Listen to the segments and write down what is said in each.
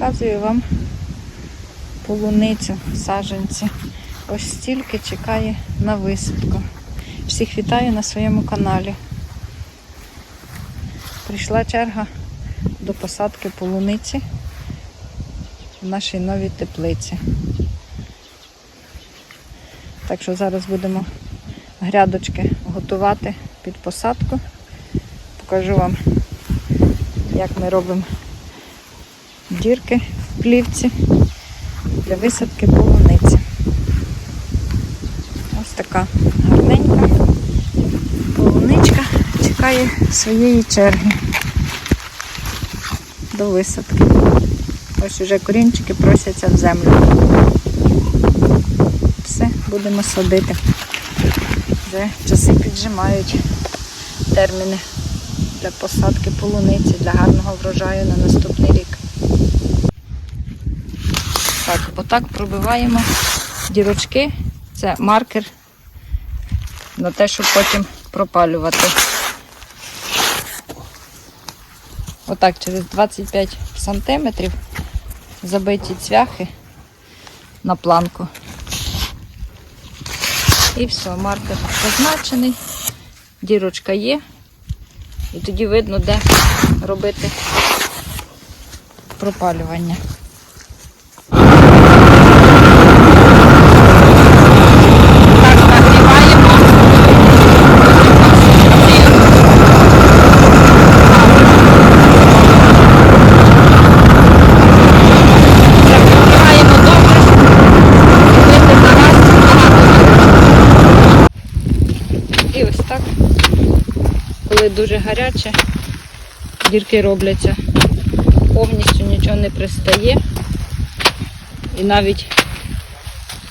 Показую вам полуницю, саджанці. Ось стільки чекає на висадку. Всіх вітаю на своєму каналі. Прийшла черга до посадки полуниці в нашій новій теплиці. Так що зараз будемо грядочки готувати під посадку. Покажу вам, як ми робимо дірки в плівці для висадки полуниці. Ось така гарненька полуничка чекає своєї черги до висадки. Ось уже корінчики просяться в землю. Все, будемо садити. Вже часи піджимають терміни для посадки полуниці, для гарного врожаю на наступний рік. Так, отак пробиваємо дірочки. Це маркер на те, щоб потім пропалювати. Отак через 25 сантиметрів забиті цвяхи на планку. І все, маркер позначений, дірочка є. І тоді видно, де робити пропалювання. Так, нагріваємо. Закриваємо добре, робити зараз багато. І ось так, коли дуже гаряче, дірки робляться, повністю нічого не пристає і навіть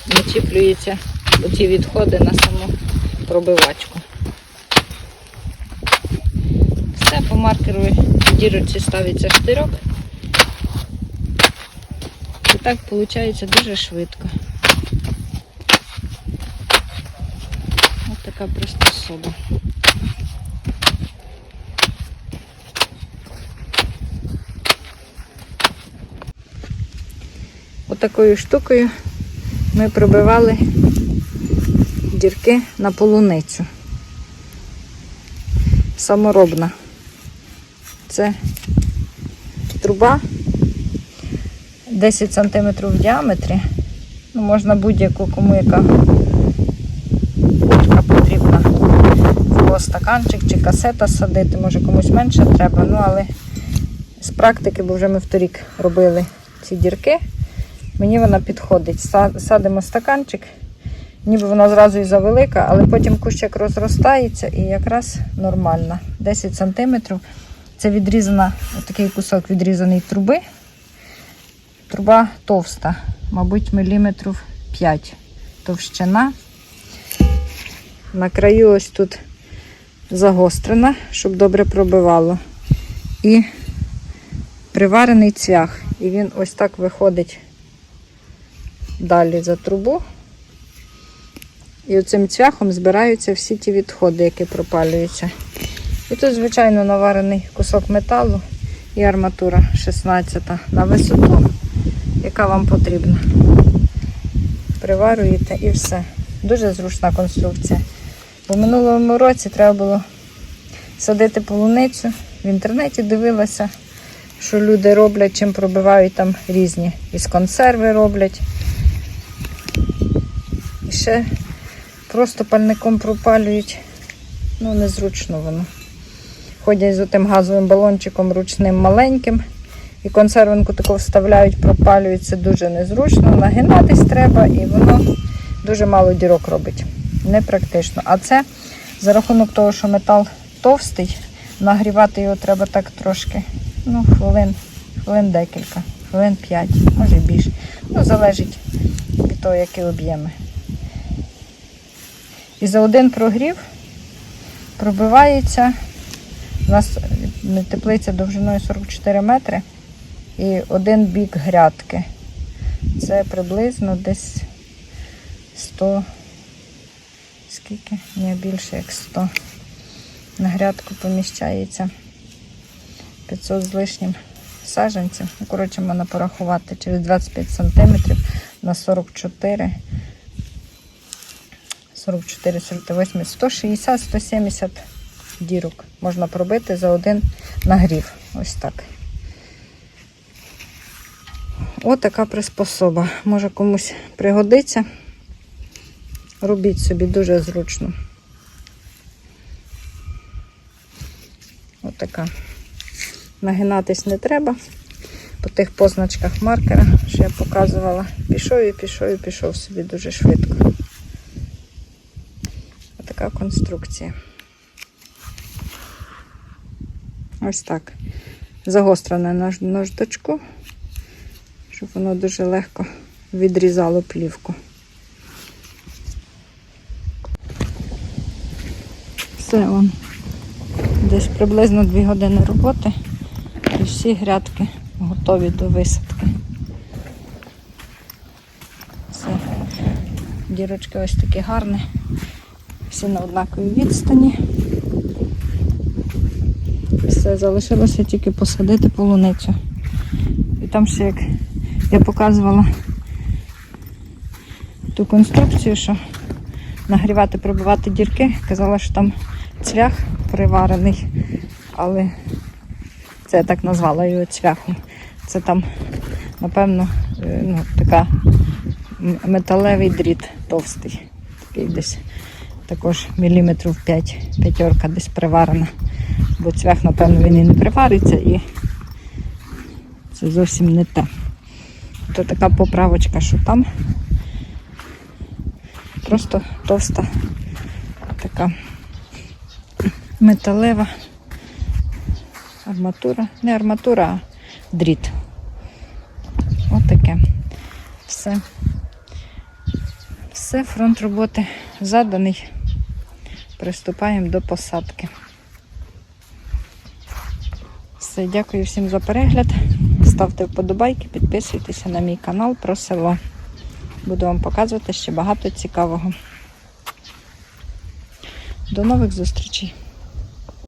начіплюються оці відходи на саму пробивачку. Все по маркеру дірочці ставиться штирок. І так виходить дуже швидко. Ось така приспособа. Отакою штукою ми пробивали дірки на полуницю. Саморобна. Це труба 10 см в діаметрі. Ну, можна будь-яку, кому яка бочка потрібна. Або стаканчик чи касета садити, може комусь менше треба. Ну, але з практики, бо вже ми вторік робили ці дірки, мені вона підходить. Садимо стаканчик, ніби вона зразу і завелика, але потім кущик розростається і якраз нормальна. 10 см. Це відрізана, такий кусок відрізаний труби. Труба товста, мабуть, міліметрів 5 товщина. На краю ось тут загострена, щоб добре пробивало. І приварений цвях. І він ось так виходить далі за трубу. І оцим цвяхом збираються всі ті відходи, які пропалюються. І тут, звичайно, наварений кусок металу і арматура 16 на висоту, яка вам потрібна. Приварюєте і все. Дуже зручна конструкція. В минулому році треба було садити полуницю. В інтернеті дивилася, що люди роблять, чим пробивають там різні. Із консерви роблять. І просто пальником пропалюють. Ну, незручно воно. Ходять з тим газовим балончиком ручним маленьким. І консервинку таку вставляють, пропалюють. Це дуже незручно. Нагинатись треба і воно дуже мало дірок робить. Непрактично. А це за рахунок того, що метал товстий, нагрівати його треба так трошки, ну, хвилин, хвилин декілька, хвилин 5, може більше. Ну, залежить від того, які об'єми. І за один прогрів пробивається. У нас теплиця довжиною 44 метри і один бік грядки. Це приблизно десь 100, скільки? Ні, більше як 100. На грядку поміщається 500 з лишнім саджанців. Ну, коротше, можна порахувати через 25 см на 44. 44, 48, 160, 170 дірок можна пробити за один нагрів. Ось так. Ось така приспособа. Може комусь пригодиться. Робіть собі дуже зручно. Ось така. Нагинатись не треба. По тих позначках маркера, що я показувала. Пішов і пішов і пішов собі дуже швидко. Така конструкція. Ось так. Загострене на нож- щоб воно дуже легко відрізало плівку. Все вон. Десь приблизно 2 години роботи. І всі грядки готові до висадки. Все. Дірочки ось такі гарні. Всі на однаковій відстані. Все, залишилося тільки посадити полуницю. І там ще як я показувала ту конструкцію, що нагрівати, пробивати дірки, казала, що там цвях приварений, але це я так назвала його цвяхом. Це там, напевно, е, ну, така металевий дріт товстий. Такий десь також міліметрів 5, п'ятерка десь приварена. Бо цвях, напевно, він і не привариться і це зовсім не те. То така поправочка, що там просто товста така металева арматура. Не арматура, а дріт. От таке. Все. Все, фронт роботи заданий. Приступаємо до посадки. Все, дякую всім за перегляд. Ставте вподобайки, підписуйтеся на мій канал про село. Буду вам показувати ще багато цікавого. До нових зустрічей!